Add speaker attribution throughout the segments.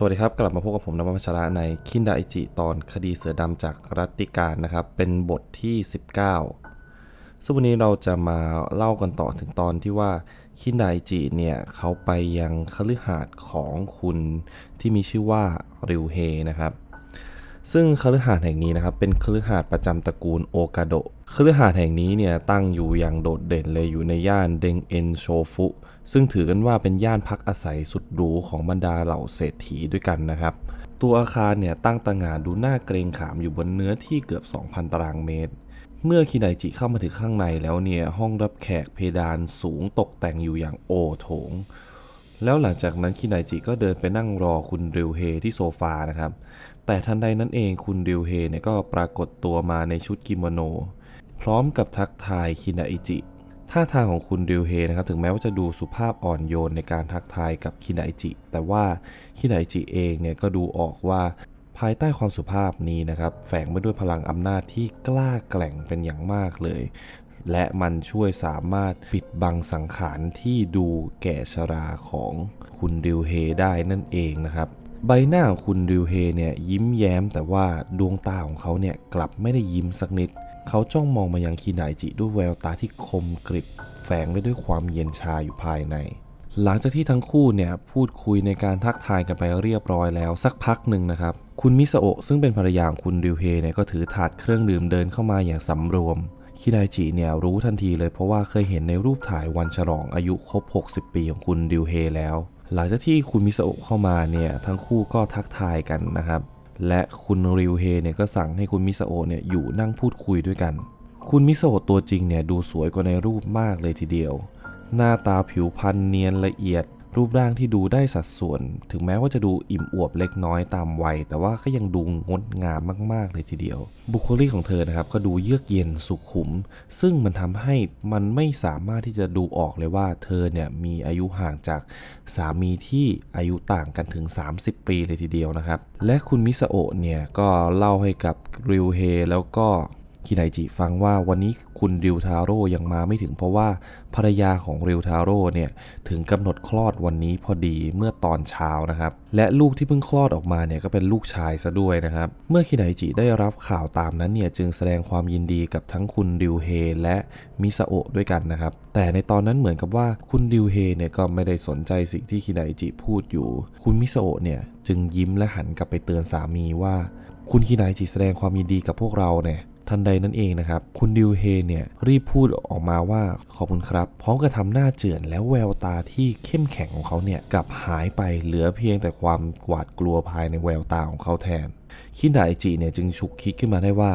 Speaker 1: สวัสดีครับ กลับมาพบกับผมนวัชระในคินดาอิจิตอนคดีเสือดำจากรัตติการนะครับ เป็นบทที่ 19 ซึ่งวันนี้เราจะมาเล่ากันต่อถึงตอนที่ว่าคินดาอิจิเนี่ย เขาไปยังคฤหาสน์ของคุณที่มีชื่อว่าริวเฮนะครับ ซึ่งคฤหาสน์แห่งนี้นะครับเป็นคฤหาสน์ประจำตระกูลโอกาโดคฤหาสน์แห่งนี้เนี่ยตั้งอยู่อย่างโดดเด่นเลยอยู่ในย่านเดงเอ็นโชฟุ ซึ่งถือกันว่าเป็นย่านพักอาศัยสุดหรูของบรรดาเหล่าเศรษฐีด้วยกันนะครับ ตัวอาคารเนี่ยตั้งตระหง่านดูน่าเกรงขามอยู่บนเนื้อที่เกือบ 2,000 ตารางเมตร เมื่อคิไดจิเข้ามาถึงข้างในแล้วเนี่ยห้องรับแขกเพดานสูงตกแต่งอยู่อย่างโอโถงแล้วหลังจากนั้นคิไดจิก็เดินไปนั่งรอคุณริวเฮที่โซฟานะครับ แต่ทันใดนั้นเองคุณริวเฮเนี่ยก็ปรากฏตัวมาในชุดกิโมโน พร้อมกับทักทายคินาอิจิ ท่าทางของคุณริวเฮนะครับถึงแม้ว่าจะดูสุภาพอ่อนโยนในการทักทายกับคินาอิจิ แต่ว่าคินาอิจิเองเนี่ยก็ดูออกว่าภายใต้ความสุภาพนี้นะครับแฝงไปด้วยพลังอำนาจที่กล้าแกร่งเป็นอย่างมากเลย และมันช่วยสามารถปิดบังสังขารที่ดูแก่ชราของคุณริวเฮได้นั่นเองนะครับ ใบหน้าของคุณริวเฮเนี่ยยิ้มแย้ม แต่ว่าดวงตาของเขาเนี่ยกลับไม่ได้ยิ้มสักนิด เขาจ้องมองมายังคินายจิด้วยแววตาที่คมกริบ แฝงไปด้วยความเย็นชาอยู่ภายใน หลังจากที่ทั้งคู่เนี่ยพูดคุยในการทักทายกันไปเรียบร้อยแล้วสักพักหนึ่งนะครับ คุณมิสโอะซึ่งเป็นภรรยาของคุณริวเฮเนี่ยก็ถือถาดเครื่องดื่มเดินเข้ามาอย่างสำรวมคิไดจิเนี่ยรู้ทันทีเลยเพราะว่าเคยเห็นในรูปถ่ายวันฉลองอายุครบ 60 ปีของคุณริวเฮแล้ว หลังจากที่คุณมิสโอะเข้ามาเนี่ยทั้งคู่ก็ทักทายกันนะครับ และคุณริวเฮเนี่ยก็สั่งให้คุณมิสโอะเนี่ยอยู่นั่งพูดคุยด้วยกัน คุณมิสโอะตัวจริงเนี่ยดูสวยกว่าในรูปมากเลยทีเดียว หน้าตาผิวพรรณเนียนละเอียด รูปร่างที่ดูได้สัดส่วน ถึงแม้ว่าจะดูอิ่มอวบเล็กน้อยตามวัย แต่ว่าก็ยังดูงดงามมาก ๆ เลยทีเดียว บุคลิกของเธอนะครับก็ดูเยือกเย็นสุขุม ซึ่งมันทำให้มันไม่สามารถที่จะดูออกเลยว่า เธอเนี่ยมีอายุห่างจากสามีที่อายุต่างกันถึง 30 ปีเลยทีเดียวนะครับ และคุณมิสโอะเนี่ยก็เล่าให้กับริวเฮแล้วก็ คิไดจิฟังว่าวันนี้คุณริวทาโร่ยังมาไม่ถึงเพราะว่าภรรยาของริวทาโร่เนี่ยถึงกำหนดคลอดวันนี้พอดีเมื่อตอนเช้านะครับ และลูกที่เพิ่งคลอดออกมาเนี่ยก็เป็นลูกชายซะด้วยนะครับ เมื่อคิไดจิได้รับข่าวตามนั้นเนี่ยจึงแสดงความยินดีกับทั้งคุณริวเฮและมิซาโอะด้วยกันนะครับ แต่ในตอนนั้นเหมือนกับว่าคุณริวเฮเนี่ยก็ไม่ได้สนใจสิ่งที่คิไดจิพูดอยู่ คุณมิซาโอะเนี่ยจึงยิ้มและหันกลับไปเตือนสามีว่า คุณคิไดจิแสดงความยินดีกับพวกเราเนี่ย ทันใดนั่นเองนะครับ คุณดิวเฮเนี่ยรีบพูดออกมาว่าขอบคุณครับ พร้อมกับทำหน้าเจือนแล้วแววตาที่เข้มแข็งของเขาเนี่ยกลับหายไปเหลือเพียงแต่ความหวาดกลัวภายในแววตาของเขาแทนคินดาไอจิเนี่ยจึงฉุกคิดขึ้นมาได้ว่า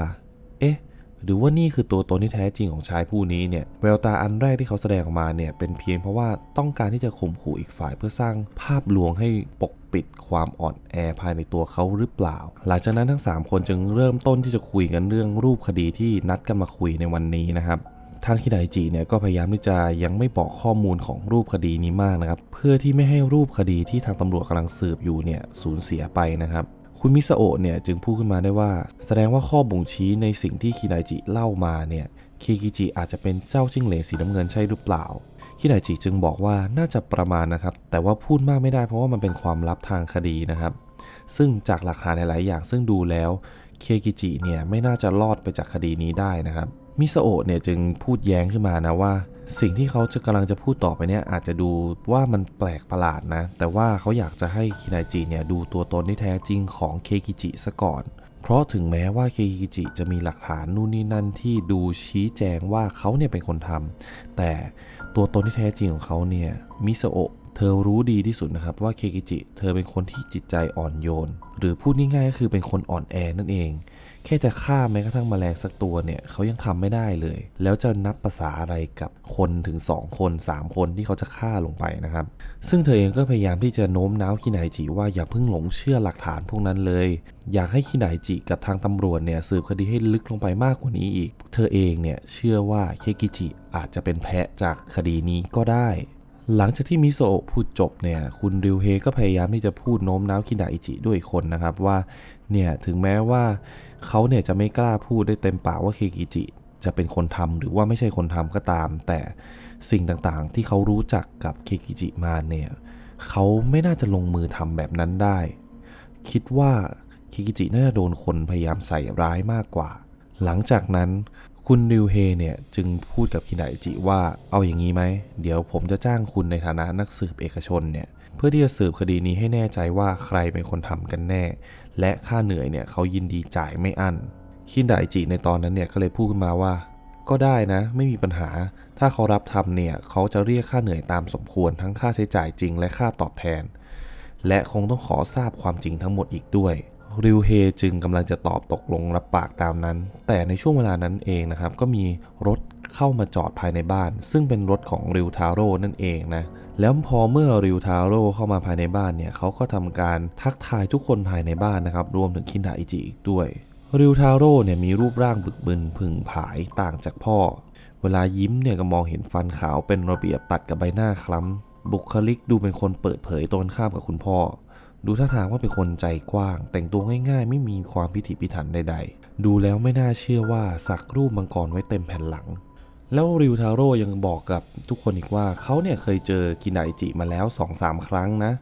Speaker 1: เอ๊ะ หรือว่านี่คือตัวตนที่แท้จริงของชายผู้นี้เนี่ยแววตาอันแรกที่เขาแสดงออกมาเนี่ยเป็นเพียงเพราะว่าต้องการที่จะข่มขู่อีกฝ่ายเพื่อสร้างภาพลวงให้ปกปิดความอ่อนแอภายในตัวเขาหรือเปล่า หลังจากนั้นทั้ง 3 คนจึงเริ่มต้นที่จะคุยกันเรื่องรูปคดีที่นัดกันมาคุยในวันนี้นะครับทางคิไดจิเนี่ยก็พยายามที่จะยังไม่บอกข้อมูลของรูปคดีนี้มากนะครับ เพื่อที่ไม่ให้รูปคดีที่ทางตำรวจกำลังสืบอยู่เนี่ยสูญเสียไปนะครับ คุณมิซาโอะเนี่ยจึงพูดขึ้นมาได้ว่า แสดงว่าข้อบ่งชี้ในสิ่งที่คิไดจิเล่ามาเนี่ยเคกิจิอาจจะเป็นเจ้าจิ้งเหลนสีน้ำเงินใช่หรือเปล่าคิไดจิจึงบอกว่าน่าจะประมาณนะครับ แต่ว่าพูดมากไม่ได้เพราะว่ามันเป็นความลับทางคดีนะครับ ซึ่งจากหลักฐานหลาย ๆ อย่างซึ่งดูแล้วเคกิจิเนี่ยไม่น่าจะรอดไปจากคดีนี้ได้นะครับมิซาโอะเนี่ยจึงพูดแย้งขึ้นมานะว่า สิ่งที่เขาจะกำลังจะพูดต่อไปเนี่ยอาจจะดูว่ามันแปลกประหลาดนะ แต่ว่าเขาอยากจะให้คิไดจิเนี่ยดูตัวตนที่แท้จริงของเคกิจิซะก่อน เพราะถึงแม้ว่าเคกิจิจะมีหลักฐานนู่นนี่นั่นที่ดูชี้แจงว่าเขาเนี่ยเป็นคนทำแต่ตัวตนที่แท้จริงของเขาเนี่ยมิซโอะเธอรู้ดีที่สุดนะครับว่าเคกิจิ เธอเป็นคนที่จิตใจอ่อนโยน หรือพูดง่ายๆก็คือเป็นคนอ่อนแอนั่นเอง แค่จะฆ่าแม้กระทั่งแมลงสักตัวเนี่ยเขายังทำไม่ได้เลย แล้วจะนับภาษาอะไรกับคนถึง 2 คน 3 คนที่เขาจะฆ่าลงไปนะครับ ซึ่งเธอเองก็พยายามที่จะโน้มน้าวคิไนจิว่าอย่าเพิ่งหลงเชื่อหลักฐานพวกนั้นเลย อยากให้คิไนจิกับทางตำรวจเนี่ยสืบคดีให้ลึกลงไปมากกว่านี้อีก เธอเองเนี่ยเชื่อว่าเคกิจิอาจจะเป็นแพะจากคดีนี้ก็ได้หลังจากที่มิโซะพูดจบเนี่ย คุณริวเฮก็พยายามที่จะพูดโน้มน้าวคิดาอิจิด้วยคนนะครับว่า เนี่ย ถึงแม้ว่า เขาเนี่ยจะไม่กล้าพูดได้เต็มปากว่าเคกิจิ จะเป็นคนทำหรือว่าไม่ใช่คนทำก็ตาม แต่สิ่งต่างๆ ที่เขารู้จักกับเคกิจิมาเนี่ยเขาไม่น่าจะลงมือทำแบบนั้นได้ คิดว่าเคกิจิน่าจะโดนคนพยายามใส่ร้ายมากกว่า หลังจากนั้นคุณริวเฮเนี่ยจึงพูดกับคินาอิจิว่าเอาอย่างนี้ไหม เดี๋ยวผมจะจ้างคุณในฐานะนักสืบเอกชนเนี่ย เพื่อที่จะสืบคดีนี้ให้แน่ใจว่าใครเป็นคนทำกันแน่ และค่าเหนื่อยเนี่ยเขายินดีจ่ายไม่อั้นคินาอิจิในตอนนั้นเนี่ยก็เลยพูดขึ้นมาว่า ก็ได้นะ ไม่มีปัญหา ถ้าเขารับทำเนี่ยเขาจะเรียกค่าเหนื่อยตามสมควรทั้งค่าใช้จ่ายจริงและค่าตอบแทน และคงต้องขอทราบความจริงทั้งหมดอีกด้วยริวเฮจึงกำลังจะตอบตกลงรับปากตามนั้น แต่ในช่วงเวลานั้นเองนะครับ ก็มีรถ เข้ามาจอดภายในบ้าน ซึ่งเป็นรถของริวทาโร่นั่นเองนะแล้วพอเมื่อริวทาโร่เข้ามาภายในบ้านเนี่ยเขาก็ทำการทักทายทุกคนภายในบ้านนะครับรวมถึงคินดาอิจิอีกด้วยริวทาโร่เนี่ยมีรูปร่างบึกบึนผึ่งผายต่างจากพ่อ เวลายิ้มเนี่ยก็มองเห็นฟันขาวเป็นระเบียบตัดกับใบหน้าคล้ำ บุคลิกดูเป็นคนเปิดเผยตรงข้ามกับคุณพ่อ ดูท่าทางว่าเป็นคนใจกว้าง แต่งตัวง่ายๆ ไม่มีความพิถีพิถันใดๆ ดูแล้วไม่น่าเชื่อว่าสักรูปมังกรไว้เต็มแผ่นหลัง แล้วริวทาโร่ยังบอกกับทุกคนอีกว่าเขาเนี่ยเคยเจอกินไดจิมาแล้ว 2-3 ครั้งนะ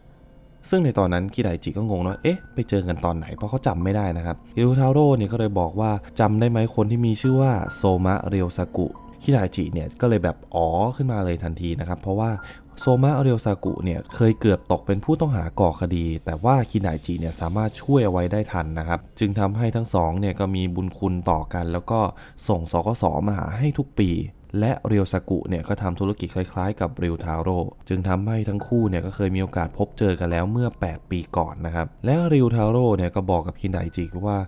Speaker 1: ซึ่งในตอนนั้นกิไดจิก็งงว่าเอ๊ะไปเจอกันตอนไหนเพราะเขาจำไม่ได้นะครับริวทาโร่เนี่ยก็เลยบอกว่าจำได้ไหมคนที่มีชื่อว่าโซมะเรียวซากุคิไดจิเนี่ยก็เลยแบบอ๋อขึ้นมาเลยทันทีนะครับ เพราะว่าโซมะเรียวซากุเนี่ยเคยเกือบตกเป็นผู้ต้องหาก่อคดี แต่ว่าคิไดจิเนี่ยสามารถช่วยเอาไว้ได้ทันนะครับ จึงทำให้ทั้งสองเนี่ยก็มีบุญคุณต่อกัน แล้วก็ส่งสกสมาหาให้ทุกปี และเรียวซากุเนี่ยก็ทำธุรกิจคล้าย ๆ กับเรียวทาโร่จึงทำให้ทั้งคู่เนี่ยก็เคยมีโอกาสพบเจอกันแล้วเมื่อ 8 ปีก่อนนะครับ และเรียวทาโร่เนี่ยก็บอกกับคินไดจิว่า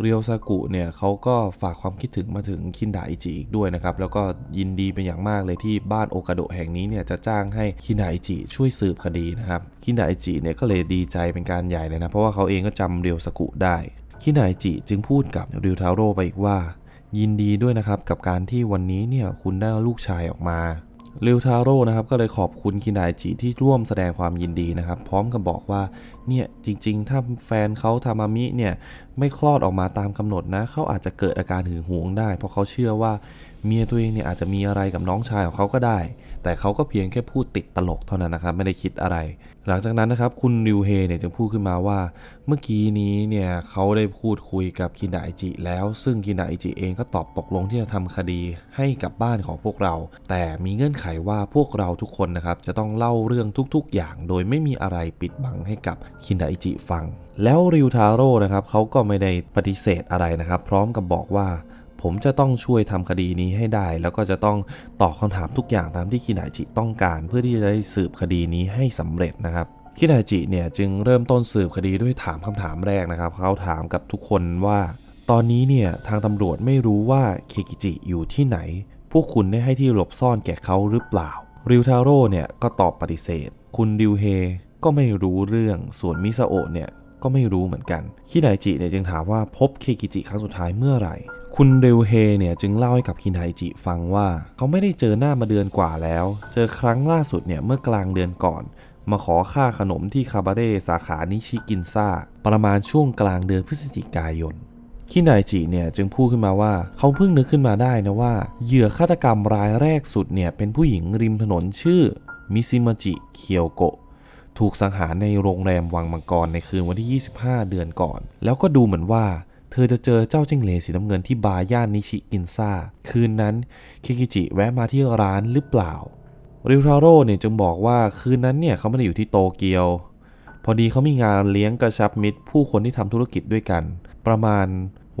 Speaker 1: เรียวซากุเนี่ยเขาก็ฝากความคิดถึงมาถึงคินไดจิอีกด้วยนะครับ แล้วก็ยินดีเป็นอย่างมากเลยที่บ้านโอกาโดแห่งนี้เนี่ยจะจ้างให้คินไดจิช่วยสืบคดีนะครับ คินไดจิเนี่ยก็เลยดีใจเป็นการใหญ่เลยนะ เพราะว่าเขาเองก็จำเรียวซากุได้ คินไดจิจึงพูดกับเรียวทาโร่ไปอีกว่า ยินดีด้วยนะครับกับการที่วันนี้เนี่ยคุณได้ลูกชายออกมาเรียวทาโร่นะครับก็เลยขอบคุณคินไดจิที่ร่วมแสดงความยินดีนะครับ พร้อมกับบอกว่าเนี่ยจริงๆ ถ้าแฟนเขาทามามิเนี่ยไม่คลอดออกมาตามกำหนดนะเขาอาจจะเกิดอาการหึงหวงได้ เพราะเขาเชื่อว่า เมียตัวเองเนี่ยอาจจะมีอะไรกับน้องชายของเขาก็ได้ แต่เขาก็เพียงแค่พูดติดตลกเท่านั้นนะครับ ไม่ได้คิดอะไร หลังจากนั้นนะครับ คุณริวเฮเนี่ยจึงพูดขึ้นมาว่า เมื่อกี้นี้เนี่ยเขาได้พูดคุยกับคินาอิจิแล้ว ซึ่งคินาอิจิเองก็ตอบตกลงที่จะทำคดีให้กับบ้านของพวกเรา แต่มีเงื่อนไขว่าพวกเราทุกคนนะครับจะต้องเล่าเรื่องทุกๆ อย่าง โดยไม่มีอะไรปิดบังให้กับคินาอิจิฟัง แล้วริวทาโร่นะครับเขาก็ไม่ได้ปฏิเสธอะไรนะครับ พร้อมกับบอกว่า ผมจะต้องช่วยทำคดีนี้ให้ได้ แล้วก็จะต้องตอบคำถามทุกอย่างตามที่คินาจิต้องการ เพื่อที่จะได้สืบคดีนี้ให้สำเร็จนะครับคินาจิเนี่ยจึงเริ่มต้นสืบคดีด้วยถามคำถามแรกนะครับ เขาถามกับทุกคนว่า ตอนนี้เนี่ยทางตำรวจไม่รู้ว่าเคกิจิอยู่ที่ไหน พวกคุณได้ให้ที่หลบซ่อนแก่เขาหรือเปล่า ริวทาโร่เนี่ยก็ตอบปฏิเสธ คุณริวเฮก็ไม่รู้เรื่องส่วนมิซาโอะเนี่ย ก็ไม่รู้เหมือนกัน คินาจิเนี่ยจึงถามว่าพบเคกิจิครั้งสุดท้ายเมื่อไหร่ คุณเรวเฮเนี่ยจึงเล่าให้กับคินาจิฟังว่า เขาไม่ได้เจอหน้ามาเดือนกว่าแล้ว เจอครั้งล่าสุดเนี่ยเมื่อกลางเดือนก่อน มาขอค่าขนมที่คาบาเร่สาขานิชิกินซาประมาณช่วงกลางเดือนพฤศจิกายนคินายจิเนี่ยจึงพูดขึ้นมาว่าเขาเพิ่งนึกขึ้นมาได้นะว่า เหยื่อฆาตกรรมรายแรกสุดเนี่ยเป็นผู้หญิงริมถนนชื่อมิซิมาจิเคียวโกะ ถูกสังหารในโรงแรมวังมังกรในคืนวันที่ 25 เดือนก่อน แล้วก็ดูเหมือนว่า เธอจะเจอเจ้าจิ้งเหลนสีน้ำเงินที่บาร์ย่านนิชิกินซ่า คืนนั้นคิกิจิแวะมาที่ร้านหรือเปล่า ริวทาโร่เนี่ยจึงบอกว่าคืนนั้นเนี่ยเขาไม่ได้อยู่ที่โตเกียว พอดีเขามีงานเลี้ยงกระชับมิตรผู้คนที่ทำธุรกิจด้วยกัน ประมาณ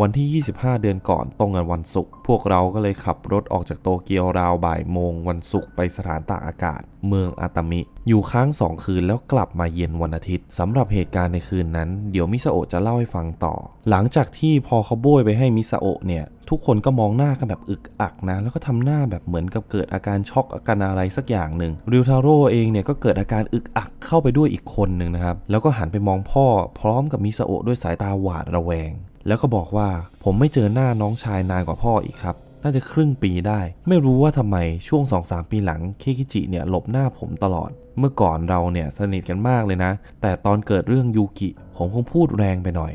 Speaker 1: วันที่ 25 เดือนก่อนตรงกับวันศุกร์พวกเราก็เลยขับรถออกจากโตเกียวราวบ่ายโมงวันศุกร์ไปสถานตากอากาศ เมืองอาตามิ อยู่ค้างสองคืนแล้วกลับมาเย็นวันอาทิตย์สำหรับเหตุการณ์ในคืนนั้น เดี๋ยวมิซาโอะจะเล่าให้ฟังต่อ หลังจากที่พอเขาโบยไปให้มิซาโอะเนี่ยทุกคนก็มองหน้ากันแบบอึกอักนะ แล้วก็ทำหน้าแบบเหมือนกับเกิดอาการช็อกอาการอะไรสักอย่างหนึ่งริวทาโร่เองเนี่ยก็เกิดอาการอึกอักเข้าไปด้วยอีกคนหนึ่งนะครับ แล้วก็หันไปมองพ่อพร้อมกับมิซาโอะด้วยสายตาหวาดระแวง แล้วก็บอกว่าผมไม่เจอหน้าน้องชายนานกว่าพ่ออีกครับ น่าจะครึ่งปีได้ ไม่รู้ว่าทำไมช่วง 2-3 ปีหลังเคกิจิเนี่ยหลบหน้าผมตลอด เมื่อก่อนเราเนี่ยสนิทกันมากเลยนะ แต่ตอนเกิดเรื่องยูกิ ผมคงพูดแรงไปหน่อย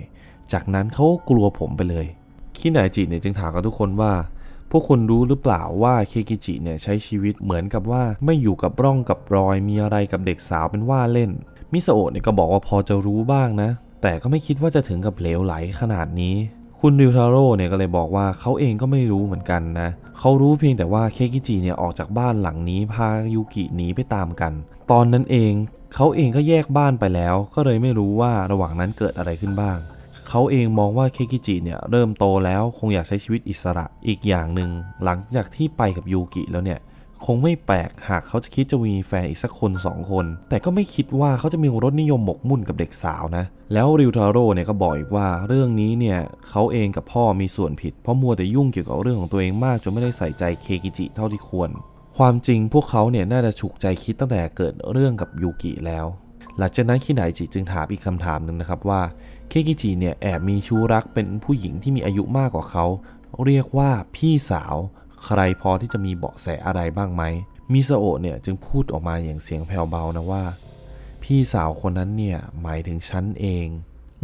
Speaker 1: จากนั้นเขาก็กลัวผมไปเลยคินาจิเนี่ยจึงถามกับทุกคนว่า พวกคุณรู้หรือเปล่าว่าเคกิจิเนี่ยใช้ชีวิตเหมือนกับว่าไม่อยู่กับร่องกับรอยมีอะไรกับเด็กสาวเป็นว่าเล่น มิโอะเนี่ยก็บอกว่าพอจะรู้บ้างนะ แต่ก็ไม่คิดว่าจะถึงกับเหลวไหลขนาดนี้คุณริวทาโร่เนี่ยก็เลยบอกว่าเขาเองก็ไม่รู้เหมือนกันนะ เขารู้เพียงแต่ว่าเคกิจิเนี่ยออกจากบ้านหลังนี้พายูกิหนีไปตามกัน ตอนนั้นเองเขาเองก็แยกบ้านไปแล้ว ก็เลยไม่รู้ว่าระหว่างนั้นเกิดอะไรขึ้นบ้าง เขาเองมองว่าเคกิจิเนี่ยเริ่มโตแล้วคงอยากใช้ชีวิตอิสระอีกอย่างหนึ่งหลังจากที่ไปกับยูกิแล้วเนี่ย คงไม่แปลกหากเขาจะคิดจะมีแฟนอีกสักคนสองคน แต่ก็ไม่คิดว่าเขาจะมีรสนิยมหมกมุ่นกับเด็กสาวนะ แล้วริวทาโร่เนี่ยก็บอกอีกว่าเรื่องนี้เนี่ยเขาเองกับพ่อมีส่วนผิด เพราะมัวแต่ยุ่งเกี่ยวกับเรื่องของตัวเองมากจนไม่ได้ใส่ใจเคกิจิเท่าที่ควร ความจริงพวกเขาเนี่ยน่าจะฉุกใจคิดตั้งแต่เกิดเรื่องกับยูกิแล้ว หลังจากนั้นคิไดจิจึงถามอีกคำถามหนึ่งนะครับว่าเคกิจิเนี่ยแอบมีชู้รักเป็นผู้หญิงที่มีอายุมากกว่าเขาเรียกว่าพี่สาว ใครพอที่จะมีเบาะแสอะไรบ้างไหมมิซาโอะเนี่ยจึงพูดออกมาอย่างเสียงแผ่วเบานะว่า พี่สาวคนนั้นเนี่ยหมายถึงฉันเอง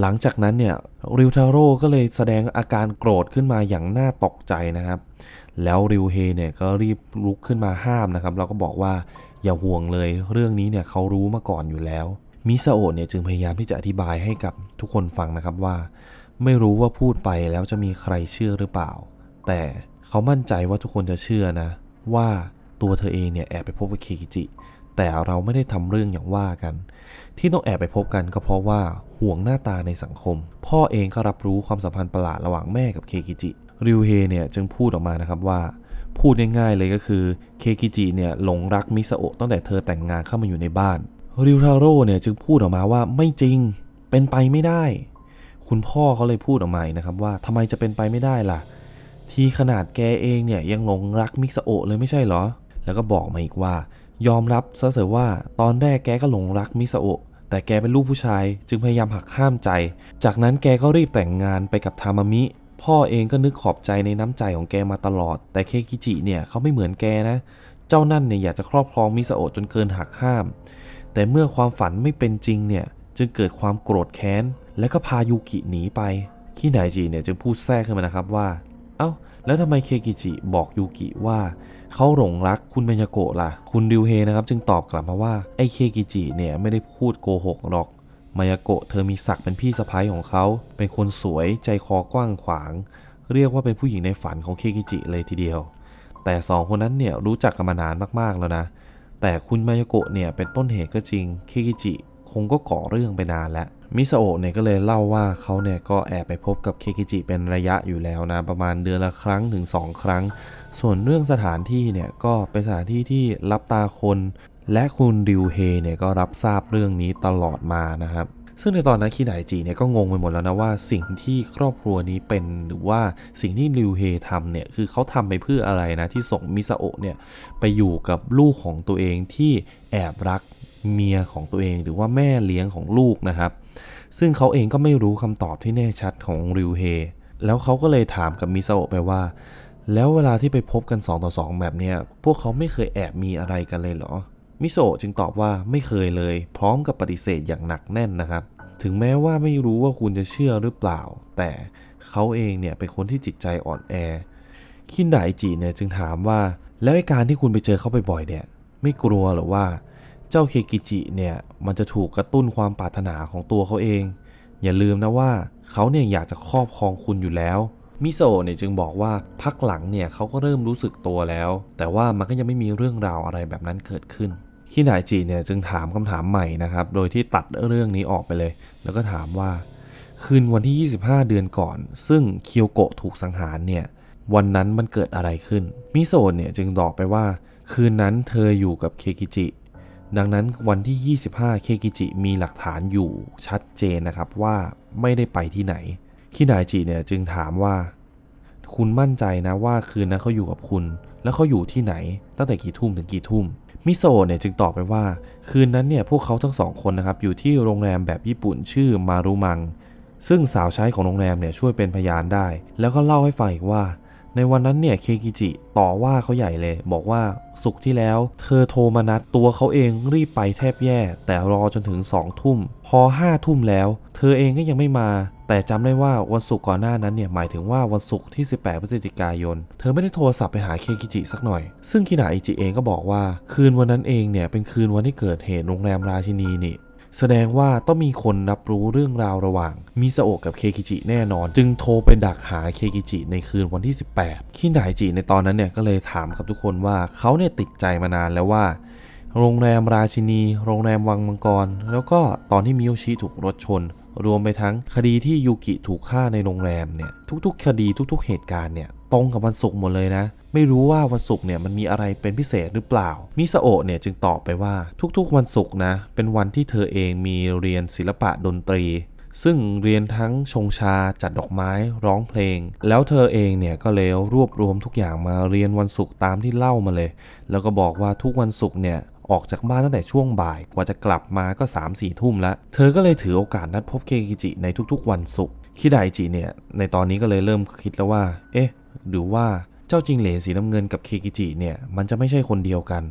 Speaker 1: หลังจากนั้นเนี่ยริวทาโร่ก็เลยแสดงอาการโกรธขึ้นมาอย่างน่าตกใจนะครับ แล้วริวเฮเนี่ยก็รีบลุกขึ้นมาห้ามนะครับแล้วก็บอกว่าอย่าห่วงเลย เรื่องนี้เนี่ยเขารู้มาก่อนอยู่แล้วมิซาโอะเนี่ยจึงพยายามที่จะอธิบายให้กับทุกคนฟังนะครับว่า ไม่รู้ว่าพูดไปแล้วจะมีใครเชื่อหรือเปล่า แต่ เขามั่นใจว่าทุกคนจะเชื่อนะ ว่าตัวเธอเองเนี่ยแอบไปพบกับเคกิจิ แต่เราไม่ได้ทำเรื่องอย่างว่ากัน ที่ต้องแอบไปพบกันก็เพราะว่าห่วงหน้าตาในสังคม พ่อเองก็รับรู้ความสัมพันธ์ประหลาดระหว่างแม่กับเคกิจิริวเฮเนี่ยจึงพูดออกมานะครับว่า พูดง่ายๆเลยก็คือเคกิจิเนี่ยหลงรักมิซาโอะตั้งแต่เธอแต่งงานเข้ามาอยู่ในบ้านริวทาโร่เนี่ยจึงพูดออกมาว่าไม่จริงเป็นไปไม่ได้ คุณพ่อเขาเลยพูดออกมานะครับว่าทำไมจะเป็นไปไม่ได้ล่ะ ทีขนาดแกเองเนี่ยยังหลงรักมิซาโอะเลยไม่ใช่เหรอ แล้วก็บอกมาอีกว่า ยอมรับซะเถอะว่าตอนแรกแกก็หลงรักมิซาโอะแต่แกเป็นลูกผู้ชายจึงพยายามหักห้ามใจ จากนั้นแกก็รีบแต่งงานไปกับทามามิ พ่อเองก็นึกขอบใจในน้ำใจของแกมาตลอด แต่เคกิจิเนี่ยเขาไม่เหมือนแกนะ เจ้านั่นเนี่ยอยากจะครอบครองมิซาโอะจนเกินหักห้าม แต่เมื่อความฝันไม่เป็นจริงเนี่ยจึงเกิดความโกรธแค้น และก็พายูกิหนีไปคิไดจิเนี่ยจึงพูดแทรกขึ้นมานะครับว่า เอ้า แล้วทำไมเคกิจิบอกยูกิว่าเขาหลงรักคุณมายาโกะล่ะ คุณริวเฮนะครับจึงตอบกลับมาว่าไอ้เคกิจิเนี่ยไม่ได้พูดโกหกหรอกมายาโกะเธอมีศักดิ์เป็นพี่สะพ้ายของเขา เป็นคนสวยใจคอกว้างขวาง เรียกว่าเป็นผู้หญิงในฝันของเคกิจิเลยทีเดียว แต่สองคนนั้นเนี่ยรู้จักกันมานานมากๆแล้วนะ แต่คุณมายาโกะเนี่ยเป็นต้นเหตุก็จริง เคกิจิคงก็ก่อเรื่องไปนานแล้ว มิซาโอะเนี่ยก็เลยเล่าว่าเขาเนี่ยก็แอบไปพบกับเคกิจิเป็นระยะอยู่แล้วนะ ประมาณเดือนละครั้งถึง 2 ครั้ง ส่วนเรื่องสถานที่เนี่ยก็เป็นสถานที่ที่รับตาคน และคุณริวเฮเนี่ยก็รับทราบเรื่องนี้ตลอดมานะครับซึ่งในตอนนั้นคิไดจิเนี่ยก็งงไปหมดแล้วนะว่าสิ่งที่ครอบครัวนี้เป็นหรือว่าสิ่งที่ริวเฮทำเนี่ยคือเขาทำไปเพื่ออะไรนะที่ส่งมิซาโอะเนี่ยไปอยู่กับลูกของตัวเองที่แอบรัก เมียของตัวเองหรือว่าแม่เลี้ยงของลูกนะครับ ซึ่งเขาเองก็ไม่รู้คำตอบที่แน่ชัดของริวเฮแล้วเขาก็เลยถามกับมิซาโอะไปว่า แล้วเวลาที่ไปพบกัน2ต่อ2แบบเนี้ยพวกเขาไม่เคยแอบมีอะไรกันเลยเหรอ มิโซะจึงตอบว่าไม่เคยเลย พร้อมกับปฏิเสธอย่างหนักแน่นนะครับ ถึงแม้ว่าไม่รู้ว่าคุณจะเชื่อหรือเปล่า แต่เขาเองเนี่ยเป็นคนที่จิตใจอ่อนแอ คินไดจิเนี่ยจึงถามว่า แล้วไอการที่คุณไปเจอเขาบ่อยๆเนี่ย ไม่กลัวหรอว่า เจ้าเคกิจิเนี่ยมันจะถูกกระตุ้นความปรารถนาของตัวเขาเอง อย่าลืมนะว่าเขาเนี่ยอยากจะครอบครองคุณอยู่แล้ว มิโซะเนี่ยจึงบอกว่าพักหลังเนี่ยเขาก็เริ่มรู้สึกตัวแล้ว แต่ว่ามันก็ยังไม่มีเรื่องราวอะไรแบบนั้นเกิดขึ้นคินายจิเนี่ยจึงถามคำถามใหม่นะครับ โดยที่ตัดเรื่องนี้ออกไปเลย แล้วก็ถามว่า คืนวันที่ 25 เดือนก่อน ซึ่งเคียวโกะถูกสังหารเนี่ย วันนั้นมันเกิดอะไรขึ้น มิโซะเนี่ยจึงตอบไปว่า คืนนั้นเธออยู่กับเคกิจิ ดังนั้นวันที่ 25 เคกิจิมีหลักฐานอยู่ชัดเจนนะครับว่าไม่ได้ไปที่ไหน คินายจิเนี่ยจึงถามว่า คุณมั่นใจนะว่าคืนนั้นเขาอยู่กับคุณ แล้วเขาอยู่ที่ไหน ตั้งแต่กี่ทุ่มถึงกี่ทุ่ม มิโซะเนี่ยจึงตอบไปว่า คืนนั้นเนี่ยพวกเขาทั้งสองคนนะครับอยู่ที่โรงแรมแบบญี่ปุ่นชื่อมารุมัง ซึ่งสาวใช้ของโรงแรมเนี่ยช่วยเป็นพยานได้ แล้วก็เล่าให้ฟังอีกว่า ในวันนั้นเนี่ยเคกิจิต่อว่าเขาใหญ่เลย บอกว่าสุกที่แล้ว เธอโทรมานัดตัวเขาเองรีบไปแทบแย่ แต่รอจนถึงสองทุ่ม พอห้าทุ่มแล้ว เธอเองก็ยังไม่มา แต่จำได้ว่าวันศุกร์ก่อนหน้านั้นเนี่ยหมายถึงว่าวันศุกร์ที่ 18พฤศจิกายน เธอไม่ได้โทรศัพท์ไปหาเคกิจิสักหน่อย ซึ่งคินาอิจิเองก็บอกว่า คืนวันนั้นเองเนี่ยเป็นคืนวันที่เกิดเหตุโรงแรมราชินีนี่ แสดงว่าต้องมีคนรับรู้เรื่องราวระหว่าง มิซาโอะกับเคกิจิแน่นอน จึงโทรไปดักหาเคกิจิในคืนวันที่ 18 คินไดจิในตอนนั้นเนี่ยก็เลยถามกับทุกคนว่าเขาเนี่ยติดใจมานานแล้วว่า โรงแรมราชินี โรงแรมวังมังกร แล้วก็ตอนที่มิโยชิถูกรถชน รวมไปทั้งคดีที่ยูกิถูกฆ่าในโรงแรมเนี่ยทุกๆ คดีทุก ๆ เหตุการณ์เนี่ยตรงกับวันศุกร์หมดเลยนะ ไม่รู้ว่าวันศุกร์เนี่ยมันมีอะไรเป็นพิเศษหรือเปล่า มิซาโอะเนี่ยจึงตอบไปว่าทุกๆวันศุกร์นะเป็นวันที่เธอเองมีเรียนศิลปะดนตรี ซึ่งเรียนทั้งชงชาจัดดอกไม้ร้องเพลง แล้วเธอเองเนี่ยก็เลยรวบรวมทุกอย่างมาเรียนวันศุกร์ตามที่เล่ามาเลย แล้วก็บอกว่าทุกวันศุกร์เนี่ยออกจากบ้านตั้งแต่ช่วงบ่ายกว่าจะกลับมาก็ 3 4ทุ่มแล้ว เธอก็เลยถือโอกาสนัดพบเคกิจิในทุกๆ วันศุกร์คิดไดจิเนี่ยในตอนนี้ก็เลยเริ่มคิดแล้วว่า เอ๊ะ หรือว่า เจ้าจิงเหลนสีน้ำเงินกับเคกิจิเนี่ยมันจะไม่ใช่คนเดียวกัน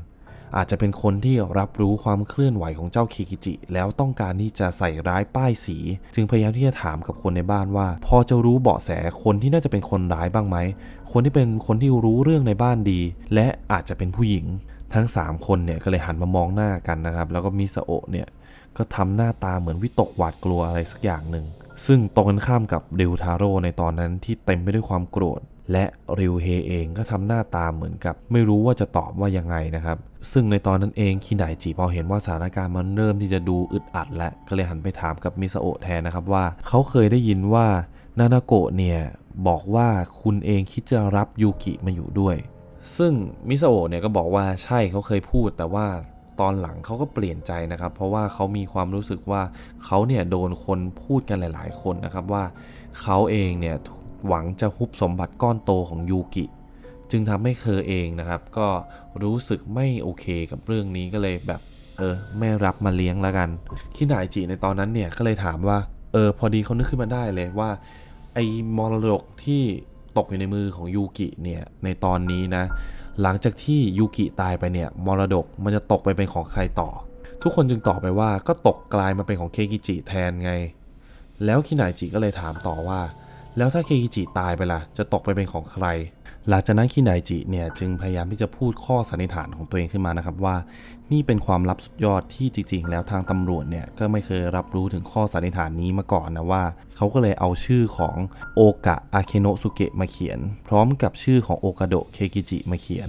Speaker 1: อาจจะเป็นคนที่รับรู้ความเคลื่อนไหวของเจ้าเคกิจิ แล้วต้องการที่จะใส่ร้ายป้ายสี จึงพยายามที่จะถามกับคนในบ้านว่า พอจะรู้เบาะแสคนที่น่าจะเป็นคนร้ายบ้างไหม คนที่เป็นคนที่รู้เรื่องในบ้านดี และอาจจะเป็นผู้หญิงทั้ง 3 คนเนี่ยก็เลยหันมามองหน้ากันนะครับ แล้วก็มิซาโอะเนี่ยก็ทำหน้าตาเหมือนวิตกหวาดกลัวอะไรสักอย่างหนึ่ง ซึ่งตรงกันข้ามกับริวทาโร่ในตอนนั้นที่เต็มไปด้วยความโกรธ และริวเฮเองก็ทำหน้าตาเหมือนกับ ไม่รู้ว่าจะตอบว่ายังไงนะครับ ซึ่งในตอนนั้นเองคินไดจิพอเห็นว่าสถานการณ์มันเริ่มที่จะดูอึดอัดและก็เลยหันไปถามกับมิซาโอะแทนนะครับว่า เขาเคยได้ยินว่านานาโกะเนี่ยบอกว่าคุณเองคิดจะรับยูกิมาอยู่ด้วย ซึ่งมิซาโอะเนี่ยก็บอกว่าใช่เขาเคยพูดแต่ว่าตอนหลังเขาก็เปลี่ยนใจนะครับ เพราะว่าเขามีความรู้สึกว่าเขาเนี่ยโดนคนพูดกันหลาย ๆ คนนะครับว่าเขาเองเนี่ย หวังจะฮุบสมบัติก้อนโตของยูกิ จึงทำให้เธอเองนะครับ ก็รู้สึกไม่โอเคกับเรื่องนี้ก็เลยแบบ เออ ไม่รับมาเลี้ยงแล้วกันคินไดจิในตอนนั้นเนี่ยก็เลยถามว่า เออ พอดีเขานึกขึ้นมาได้เลยว่า ไอ้มรดกที่ตกอยู่ในมือของยูกิเนี่ยในตอนนี้นะ หลังจากที่ยูกิตายไปเนี่ยมรดกมันจะตกไปเป็นของใครต่อ ทุกคนจึงตอบไปว่าก็ตกกลายมาเป็นของเคกิจิแทนไง แล้วคินายจิก็เลยถามต่อว่า แล้วถ้าเคกิจิตายไปล่ะ จะตกไปเป็นของใคร หลังจากนั้นคินายจิเนี่ยจึงพยายามที่จะพูดข้อสันนิษฐานของตัวเองขึ้นมานะครับว่า นี่เป็นความลับสุดยอดที่จริง ๆ แล้วทางตำรวจเนี่ยก็ไม่เคยรับรู้ถึงข้อสันนิษฐานนี้มาก่อนนะว่า เขาก็เลยเอาชื่อของโอกะอาเคโนะสุเกะมาเขียน พร้อมกับชื่อของโอกาโดะเคกิจิมาเขียน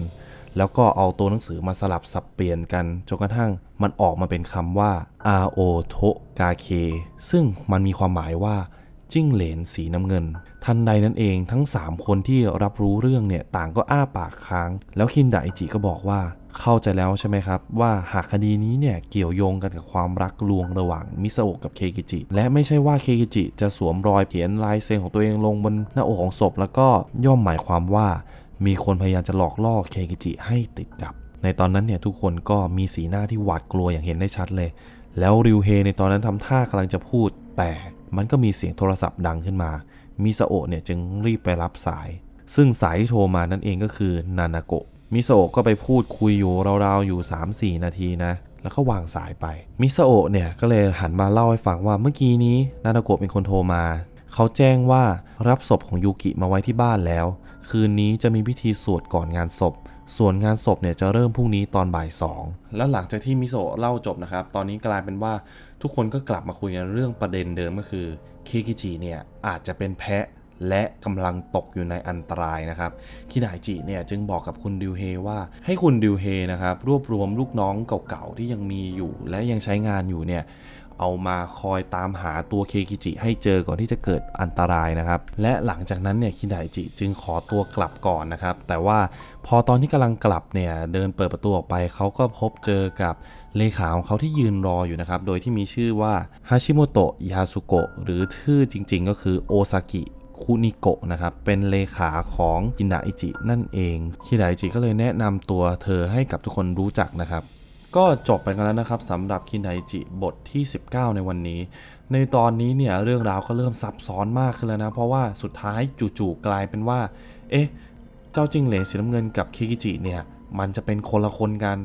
Speaker 1: แล้วก็เอาตัวหนังสือมาสลับสับเปลี่ยนกันจนกระทั่งมันออกมาเป็นคำว่า a o t o g a k e ซึ่งมันมีความหมายว่า จิ้งเหลนสีน้ำเงิน ทันใดนั้นเองทั้ง 3 คนที่รับรู้เรื่องเนี่ยต่างก็อ้าปากค้าง แล้วคินไดจิก็บอกว่าเข้าใจแล้วใช่ไหมครับ ว่าหากคดีนี้เนี่ยเกี่ยวโยงกันกับความรักลวงระหว่างมิซาโอะกับเคกิจิ และไม่ใช่ว่าเคกิจิจะสวมรอยเขียนลายเซ็นของตัวเองลงบนหน้าอกของศพแล้วก็ย่อมหมายความว่า มีคนพยายามจะหลอกล่อเคกิจิให้ติดกับ ในตอนนั้นเนี่ยทุกคนก็มีสีหน้าที่หวาดกลัวอย่างเห็นได้ชัดเลย แล้วริวเฮในตอนนั้นทำท่ากำลังจะพูดแต่ มันก็มีเสียงโทรศัพท์ดังขึ้นมา มิซาโอะเนี่ยจึงรีบไปรับสาย ซึ่งสายที่โทรมานั่นเองก็คือนานาโกะ มิซาโอะก็ไปพูดคุยอยู่ราวๆอยู่ 3-4 นาทีนะ แล้วก็วางสายไป มิซาโอะเนี่ยก็เลยหันมาเล่าให้ฟังว่าเมื่อกี้นี้นานาโกะเป็นคนโทรมา เขาแจ้งว่ารับศพของยูกิมาไว้ที่บ้านแล้ว คืนนี้จะมีพิธีสวดก่อนงานศพส่วนงานศพเนี่ยจะเริ่มพรุ่งนี้ตอนบ่ายสอง แล้วหลังจากที่มิโซะเล่าจบนะครับ ตอนนี้กลายเป็นว่า ทุกคนก็กลับมาคุยกันเรื่องประเด็นเดิมก็คือเคกิจิเนี่ยอาจจะเป็นแพะและกำลังตกอยู่ในอันตรายนะครับคิดายจิเนี่ยจึงบอกกับคุณดิวเฮว่าให้คุณดิวเฮนะครับรวบรวมลูกน้องเก่าๆที่ยังมีอยู่ และยังใช้งานอยู่เนี่ย เอามาคอยตามหาตัวเคกิจิให้เจอก่อนที่จะเกิดอันตรายนะครับ และหลังจากนั้นเนี่ยคินไดจิจึงขอตัวกลับก่อนนะครับ แต่ว่าพอตอนที่กำลังกลับเนี่ยเดินเปิดประตูออกไปเขาก็พบเจอกับเลขาของเขาที่ยืนรออยู่นะครับ โดยที่มีชื่อว่าฮาชิโมโตะยาสุโกะหรือชื่อจริง ๆ ก็คือโอซากิคุนิโกะนะครับ เป็นเลขาของคินดาอิจินั่นเองคิดาอิจิก็เลยแนะนำตัวเธอให้กับทุกคนรู้จักนะครับ ก็จบไปกันแล้วนะครับสำหรับคินไดจิบทที่ 19 ในวันนี้ ในตอนนี้เนี่ยเรื่องราวก็เริ่มซับซ้อนมากขึ้นแล้วนะ เพราะว่าสุดท้ายจู่ๆกลายเป็นว่า เอ๊ะ เจ้าจิงเหลนสีน้ำเงินกับคิกิจิเนี่ย มันจะเป็นคนละคนกัน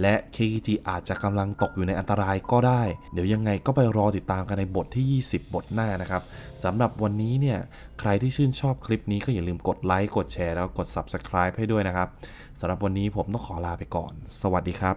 Speaker 1: และเคกิจิอาจจะกำลังตกอยู่ในอันตรายก็ได้ เดี๋ยวยังไงก็ไปรอติดตามกันในบทที่ 20 บทหน้านะครับสำหรับวันนี้เนี่ยใครที่ชื่นชอบคลิปนี้ก็อย่าลืมกดไลค์กดแชร์แล้วกด Subscribe ให้ด้วยนะครับสำหรับวันนี้ผมต้องขอลาไปก่อน สวัสดีครับ